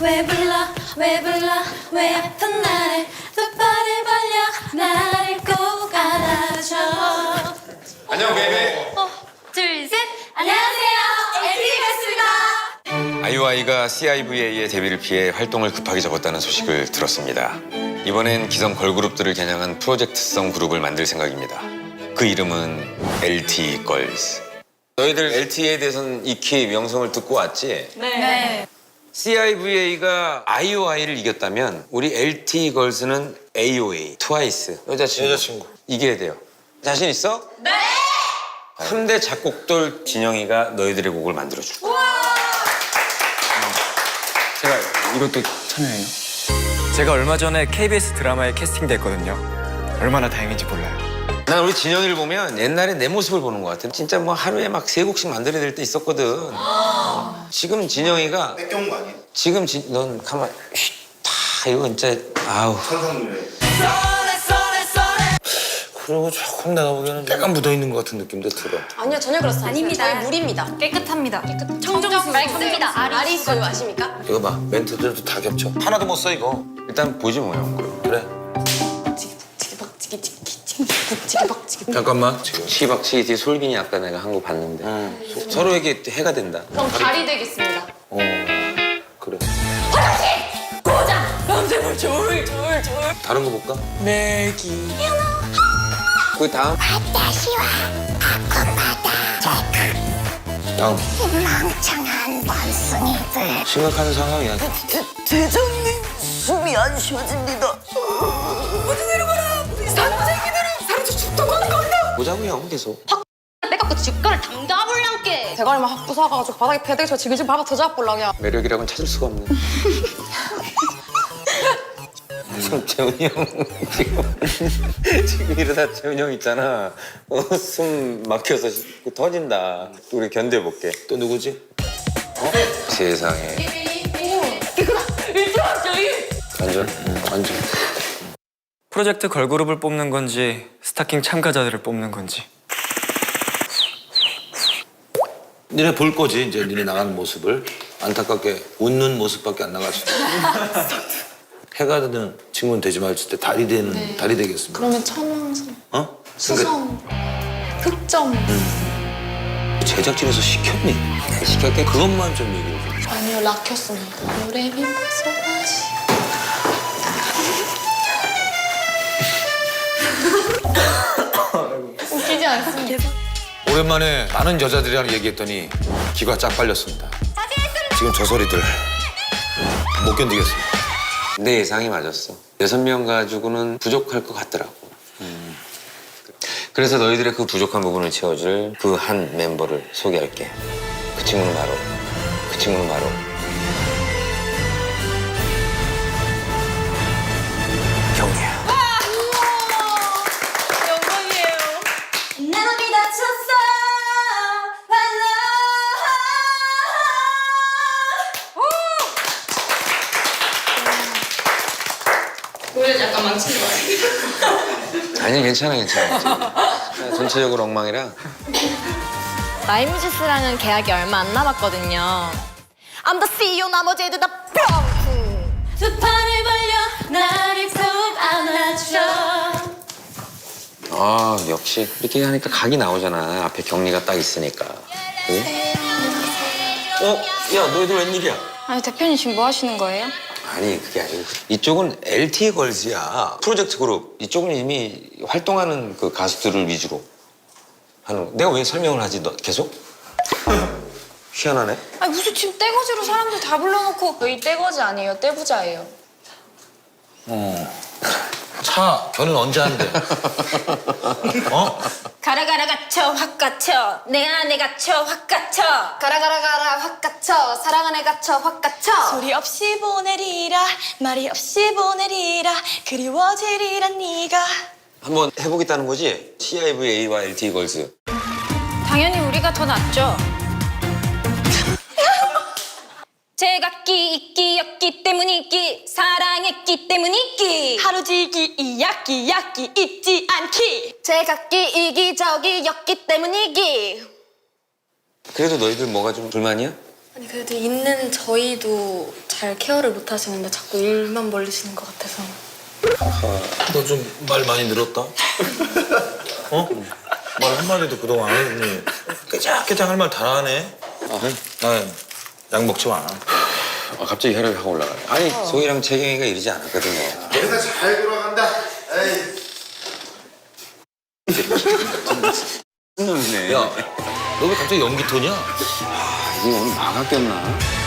왜 불러 왜 불러 왜 아픈 나를 두 팔을 벌려 나를 꼭 안아줘 안녕 베이베 어, 둘셋. 안녕하세요. 엘리가스입니다. 아이오아이가 CIVA의 데뷔를 피해 활동을 급하게 접었다는 소식을 들었습니다. 이번엔 기성 걸그룹들을 겨냥한 프로젝트성 그룹을 만들 생각입니다. 그 이름은 LT 걸스. 너희들 LT에 대해서는 익히 명성을 듣고 왔지? 네 CIVA가 IOI를 이겼다면 우리 LT 걸스는 AOA, 트와이스 여자친구, 여자친구. 이겨야 돼요. 자신 있어? 네. 3대 작곡돌 진영이가 너희들의 곡을 만들어 줄 거야. 제가 이것도 참여해요. 제가 얼마 전에 KBS 드라마에 캐스팅됐거든요. 얼마나 다행인지 몰라요. 난 우리 진영이를 보면 옛날에 내 모습을 보는 것 같아. 진짜 뭐 하루에 막 세 곡씩 만들어야 될 때 있었거든. 지금 진영이가 뺏겨온 거 아니에요? 지금 진, 넌 가만 쉿, 다 이거 진짜 아우. 그리고 조금 내가 보기에는 때가 묻어 있는 것 같은 느낌도 들어. 아니요 전혀 그렇습니다. 아닙니다. 저희 물입니다. 깨끗합니다 청정수 말끔합니다 아리수 아십니까? 이거 봐 멘트들도 다 겹쳐. 하나도 못 써 이거. 일단 보지 뭐 형. 잠깐만 지금. 뒤에 솔빈이 아까 내가 한 거 봤는데 응. 서로에게 해가 된다. 그럼 달이 되겠습니다. 어. 그래. 다른 거 볼까? 그 다음 다음. 멍청한 원숭이들 심각한 상황이야. 대장님 숨이 안 쉬어집니다 보자고 형 계속. 빼갖고 집가를 당겨불랑게 대가리만 확 부숴가지고 바닥에 패대서 지그지 밟아 더 잡볼라냐. 매력이라고는 찾을 수가 없네. 지금 재훈이 형 지금 지금 이러다 재훈이 형 있잖아. 어, 숨 막혀서 터진다. 우리 견뎌볼게. 또 누구지? 세상에. 완전 응, 완전. 프로젝트 걸그룹을 뽑는 건지 스타킹 참가자들을 뽑는 건지 니네 볼 거지 이제 니네 나가는 모습을 안타깝게 웃는 모습밖에 안 나가지. 해가 되는 친구는 되지 말지 때 달이 되는 달이 되겠습니다. 그러면 천왕성, 어? 그러니까 수성, 흑점. 제작진에서 시켰니? 시켰겠지. 그것만 좀 얘기해 줘. 아니요 락혔습니다. 노래 힘써 다시. 오랜만에 많은 여자들이랑 얘기했더니 기가 쫙 빨렸습니다. 지금 저 소리들 못 견디겠습니다. 내 예상이 맞았어. 여섯 명 가지고는 부족할 것 같더라고. 음. 그래서 너희들의 그 부족한 부분을 채워줄 그 한 멤버를 소개할게. 그 친구는 바로, 그 친구는 바로 노래 약간 망친 것 같아요. 아니 괜찮아 괜찮아. 괜찮아. 전체적으로 엉망이라. 마이뮤지스랑은 계약이 얼마 안 남았거든요 I'm the CEO 나머지 애들 다 뿅! 두 팔을 벌려 나를 푹 안아줘 아 역시 이렇게 하니까 각이 나오잖아. 앞에 경리가 딱 있으니까. 그지? 어? 야 너희들 웬일이야? 아니 대표님 지금 뭐 하시는 거예요? 아니 그게 아니고 이쪽은 LT 걸즈야 프로젝트 그룹 이쪽은 이미 활동하는 그 가수들을 위주로 하는 거. 내가 왜 설명을 하지 너 계속? 희한하네 아니 무슨 지금 떼거지로 사람들 다 불러놓고 저희 떼거지 아니에요 떼부자예요. 차 견은 언제 한대? 어? 가라 가라 갇혀 확 갇혀. 내 안에 갇혀 확 갇혀. 가라 가라 가라 확 갇혀. 사랑 안에 갇혀 확 갇혀. 소리 없이 보내리라 말이 없이 보내리라 그리워지리라 네가. 한번 해보겠다는 거지? CIVA와 LT 걸즈 당연히 우리가 더 낫죠. 제각기 있기 였기 때문이기 사랑했기 때문이기 하루지기 이야기 야기 잊지 않기 제각기 이기적이였기 때문이기 그래도 너희들 뭐가 좀 불만이야? 아니 그래도 있는 저희도 잘 케어를 못 하시는데 자꾸 일만 벌리시는 것 같아서 너 좀 말 많이 늘었다? 어? 말 한마디도 그동안 안 했더니 깨작깨작 할 말 다 하네? 나 약 먹지 마. 아, 갑자기 혈압이 확 올라가요. 아니 소희랑 채경이가 이러지 않았거든요. 회사 잘 돌아간다. 에이. 네. 야, 너 왜 갑자기 연기 톤이야? 이게 오늘 망학겼나?